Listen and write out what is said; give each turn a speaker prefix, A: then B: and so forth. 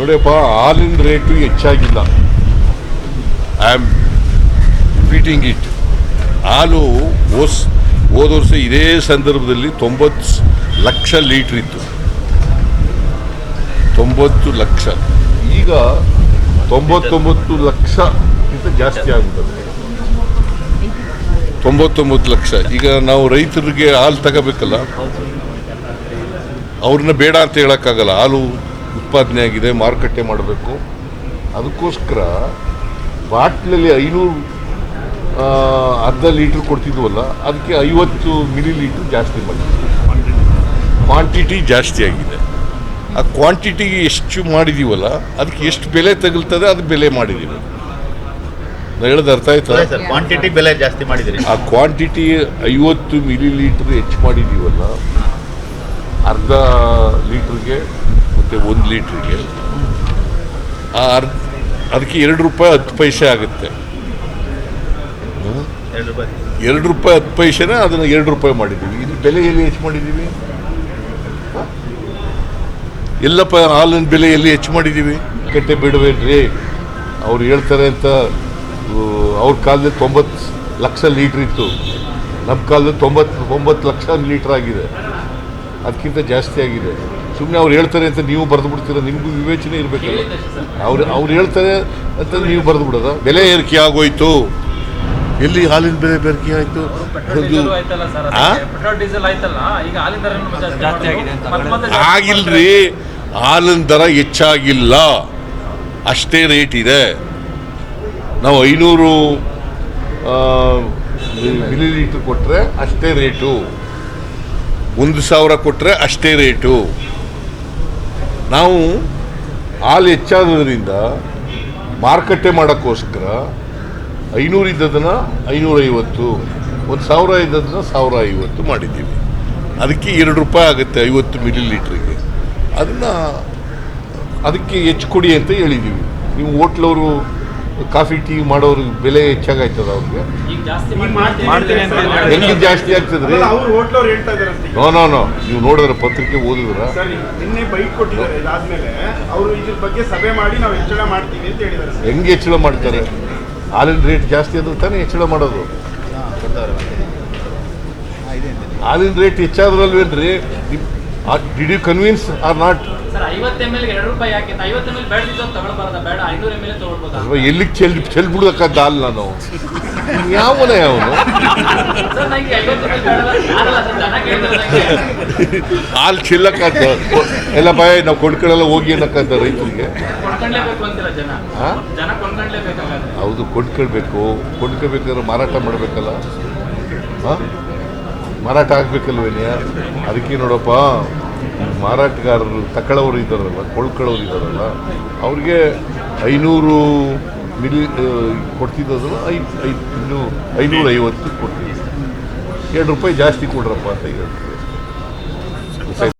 A: ನೋಡಿಯಪ್ಪ ಹಾಲಿನ ರೇಟು ಹೆಚ್ಚಾಗಿಲ್ಲ. I am repeating it ಹಾಲು ಓಸ್, ಹೋದ ವರ್ಷ ಇದೇ ಸಂದರ್ಭದಲ್ಲಿ ತೊಂಬತ್ತು ಲಕ್ಷ ಲೀಟ್ರ್ ಇತ್ತು. ತೊಂಬತ್ತು ಲಕ್ಷ. ಈಗ ತೊಂಬತ್ತೊಂಬತ್ತು ಲಕ್ಷಕ್ಕಿಂತ ಜಾಸ್ತಿ ಆಗ್ಬಿಟ್ಟದೆ ತೊಂಬತ್ತೊಂಬತ್ತು ಲಕ್ಷ. ಈಗ ನಾವು ರೈತರಿಗೆ ಹಾಲು ತಗೋಬೇಕಲ್ಲ, ಅವ್ರನ್ನ ಬೇಡ ಅಂತ ಹೇಳೋಕ್ಕಾಗಲ್ಲ. ಹಾಲು ಉತ್ಪಾದನೆ ಆಗಿದೆ ಮಾರುಕಟ್ಟೆ ಮಾಡಬೇಕು. ಅದಕ್ಕೋಸ್ಕರ ಬಾಟ್ಲಲ್ಲಿ ಐನೂರು ಅರ್ಧ ಲೀಟ್ರ್ ಕೊಡ್ತಿದ್ವಲ್ಲ ಅದಕ್ಕೆ ಐವತ್ತು ಮಿಲಿ ಲೀಟ್ರ್ ಜಾಸ್ತಿ ಮಾಡಿದ್ವಿ ಕ್ವಾಂಟಿಟಿ ಜಾಸ್ತಿ ಆಗಿದೆ. ಆ ಕ್ವಾಂಟಿಟಿಗೆ ಎಷ್ಟು ಮಾಡಿದೀವಲ್ಲ ಅದಕ್ಕೆ ಎಷ್ಟು ಬೆಲೆ ತಗುಲ್ತದೆ ಅದು ಬೆಲೆ ಮಾಡಿದ್ದೀವಿ ಹೇಳೋದು ಅರ್ಥ ಆಯ್ತಾ?
B: ಕ್ವಾಂಟಿಟಿ ಬೆಲೆ ಜಾಸ್ತಿ ಮಾಡಿದ್ರಿ
A: ಆ ಕ್ವಾಂಟಿಟಿ ಐವತ್ತು ಮಿಲಿ ಲೀಟ್ರ್ ಹೆಚ್ಚು ಮಾಡಿದ್ದೀವಲ್ಲ ಅರ್ಧ ಲೀಟ್ರಿಗೆ ಮತ್ತು ಒಂದು ಲೀಟ್ರಿಗೆ, ಆ ಅದಕ್ಕೆ ಎರಡು ರೂಪಾಯಿ ಹತ್ತು ಪೈಸೆ ಆಗುತ್ತೆ.
B: ಎರಡು ರೂಪಾಯಿ
A: ಹತ್ತು ಪೈಸೆನ ಅದನ್ನು ಎರಡು ರೂಪಾಯಿ ಮಾಡಿದ್ದೀವಿ. ಇಲ್ಲಿ ಬೆಲೆ ಎಲ್ಲಿ ಹೆಚ್ಚು ಮಾಡಿದ್ದೀವಿ? ಎಲ್ಲಪ್ಪ ಹಾಲಿನ ಬೆಲೆ ಎಲ್ಲಿ ಹೆಚ್ಚು ಮಾಡಿದ್ದೀವಿ? ಕಟ್ಟೆ ಬಿಡಬೇಡ್ರಿ. ಅವ್ರು ಹೇಳ್ತಾರೆ ಅಂತ ಅವ್ರ ಕಾಲದಲ್ಲಿ ತೊಂಬತ್ತು ಲಕ್ಷ ಲೀಟ್ರ್ ಇತ್ತು. ನಮ್ಮ ಕಾಲದಲ್ಲಿ ತೊಂಬತ್ತು ಒಂಬತ್ತು ಲಕ್ಷ ಲೀಟ್ರ್ ಆಗಿದೆ. ಅದಕ್ಕಿಂತ ಜಾಸ್ತಿ ಆಗಿದೆ. ಸುಮ್ಮನೆ ಅವ್ರು ಹೇಳ್ತಾರೆ ಅಂತ ನೀವು ಬರೆದು ಬಿಡ್ತೀರ? ನಿಮಗೂ ವಿವೇಚನೆ ಇರಬೇಕಲ್ಲ. ಅವ್ರು ಅವ್ರು ಹೇಳ್ತಾರೆ ಅಂತ ನೀವು ಬರೆದು ಬಿಡೋದ? ಬೆಲೆ ಏರಿಕೆ ಆಗೋಯ್ತು? ಎಲ್ಲಿ ಹಾಲಿನ ಬೆಲೆ ಬೇರಿಕೆ ಆಯಿತು? ಆಗಿಲ್ರಿ. ಹಾಲಿನ ದರ ಹೆಚ್ಚಾಗಿಲ್ಲ. ಅಷ್ಟೇ ರೇಟ್ ಇದೆ. ನಾವು ಐನೂರು ಮಿಲಿ ಲೀಟ್ರ್ ಕೊಟ್ಟರೆ ಅಷ್ಟೇ ರೇಟು. ಒಂದು ಸಾವಿರ ಕೊಟ್ಟರೆ ಅಷ್ಟೇ ರೇಟು. ನಾವು ಹಾಲು ಹೆಚ್ಚಾದ್ರಿಂದ ಮಾರುಕಟ್ಟೆ ಮಾಡೋಕ್ಕೋಸ್ಕರ ಐನೂರು ಇದ್ದದನ್ನು ಐನೂರೈವತ್ತು, ಒಂದು ಸಾವಿರ ಇದ್ದದನ್ನು ಸಾವಿರ ಐವತ್ತು ಮಾಡಿದ್ದೀವಿ. ಅದಕ್ಕೆ ಎರಡು ರೂಪಾಯಿ ಆಗುತ್ತೆ ಐವತ್ತು ಮಿಲಿ ಲೀಟ್ರಿಗೆ ಅದನ್ನು ಅದಕ್ಕೆ ಹೆಚ್ಚು ಕೊಡಿ ಅಂತ ಹೇಳಿದ್ದೀವಿ. ನೀವು ಹೋಟ್ಲವರು ಕಾಫಿ ಟೀ ಮಾಡೋರು ಬೆಲೆ ಹೆಚ್ಚಾಗಾಯ್ತದ ಅವ್ರಿಗೆ? ಹೆಂಗೆ ಜಾಸ್ತಿ ಆಗ್ತದ್ರಿ? No no no. ನೀವು ನೋಡಿದ್ರೆ ಪತ್ರಿಕೆ ಓದಿದ್ರ?
C: ಸರ್ ನಿನ್ನೆ ಬೈಕ್ ಕೊಟ್ಟಿದ್ದಾರೆ ಇದಾದ್ಮೇಲೆ. ಅವರು ಇದ್ರ ಬಗ್ಗೆ ಸಭೆ ಮಾಡಿ ನಾವು ಹೆಚ್ಚಳ ಮಾಡ್ತೀವಿ ಅಂತ ಹೇಳಿದ್ದಾರೆ ಸರ್.
A: ಹೆಂಗೆ ಹೆಚ್ಚಳ ಮಾಡ್ತಾರೆ? ಹಾಲಿನ ರೇಟ್ ಜಾಸ್ತಿ ಆದ್ರೆ ತಾನೇ ಹೆಚ್ಚಳ ಮಾಡೋದು? ಹಾಲಿನ rate ಹೆಚ್ಚಾದ್ರಲ್ವೇನ್ರಿ? Did you convince are not ಎಲ್ಲಿಗೆ ಚೆಲ್ ಚೆಲ್ಬಿಡ್ಬೇಕಂತ ಹಾಲು ನಾನು ಯಾವನೇ ಅವನು? ಹಾಲು ಚೆಲ್ಲಕ್ಕಂತ ಎಲ್ಲ ಭಯ ನಾವು ಕೊಂಡ್ಕೊಳ್ಳೆಲ್ಲ ಹೋಗಿ ಅನ್ನಕ್ಕಂತ ರೈತರಿಗೆ. ಹೌದು ಕೊಂಡ್ಕೊಳ್ಬೇಕು. ಕೊಂಡ್ಕೋಬೇಕಾದ್ರೆ ಮಾರಾಟ ಮಾಡಬೇಕಲ್ಲ. ಹಾಂ ಮಾರಾಟ ಆಗ್ಬೇಕಲ್ವೇನಿಯ ಅದಕ್ಕೆ ನೋಡಪ್ಪ, ಮಾರಾಟಗಾರರು ತಕೊಳ್ಳೋರು ಇದ್ದಾರಲ್ಲ ಕೊಳ್ಕೊಳ್ಳೋರು ಇದ್ದಾರಲ್ಲ ಅವ್ರಿಗೆ ಐನೂರು ಮಿಲಿ ಕೊಡ್ತಿದ್ದದನ್ನು ಐದು ಐದು, ಇನ್ನೂ ಐನೂರೈವತ್ತು ಕೊಡ್ತಿದ್ದರು. ಎರಡು ರೂಪಾಯಿ ಜಾಸ್ತಿ ಕೊಡ್ರಪ್ಪ ಅಂತ ಹೇಳಿ